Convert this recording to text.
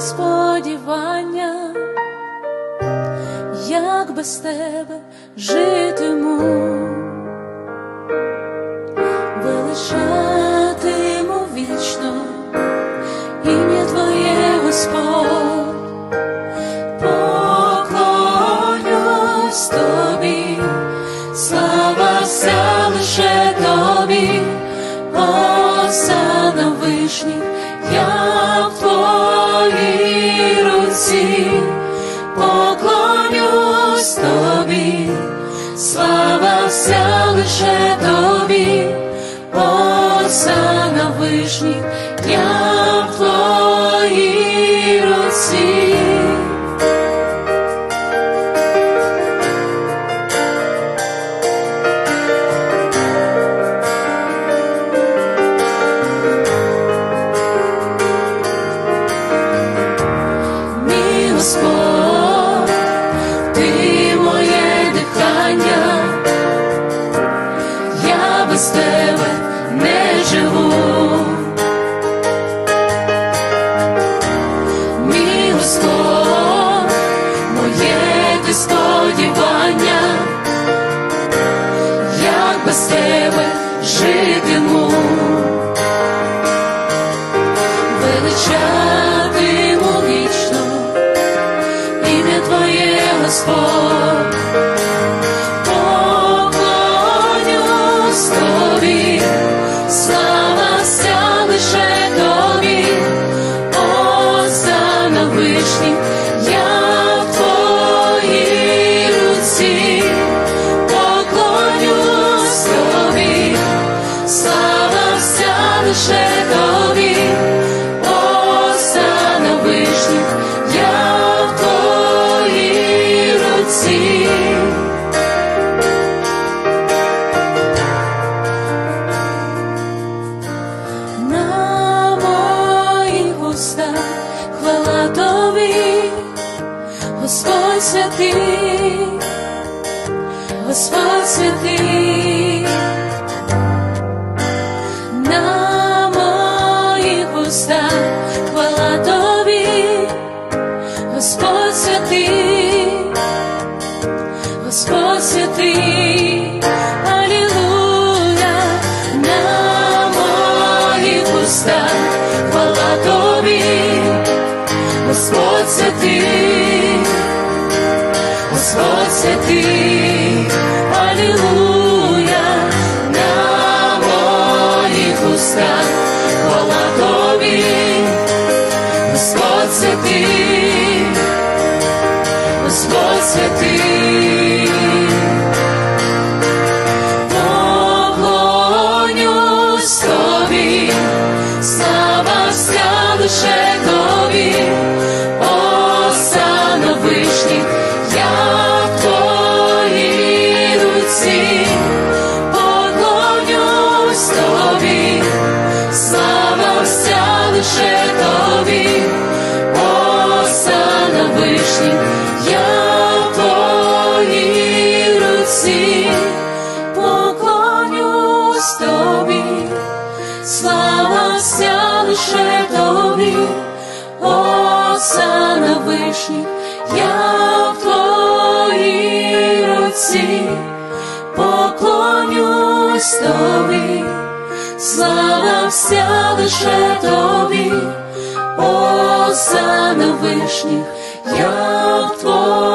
Сподівання, як без тебе житиму, величатиму вічно ім'я Твоє Господь, поклонюсь тобі, слава вся лише тобі, оса на вишні, я руці, поклонюсь тобі, слава вся лише тобі, оса на вишні, без тебе житиму. Величатиму вічно ім'я Твоє Господь, святий, Господь. На моїх устах хвала тобі, Господь святий, Господь святий, Алілуя, на моїх устах хвала тобі, Господь святий, Господь святий, Алілуя, на моїх устах хвала тобі, Господь святий, лише тобі, оса на вишні, я твоїй руці, поклонюсь тобі, слава вся лише тобі, осана вишні, я руці, слава вся лише тобі, О, на вишніх, я в твоїй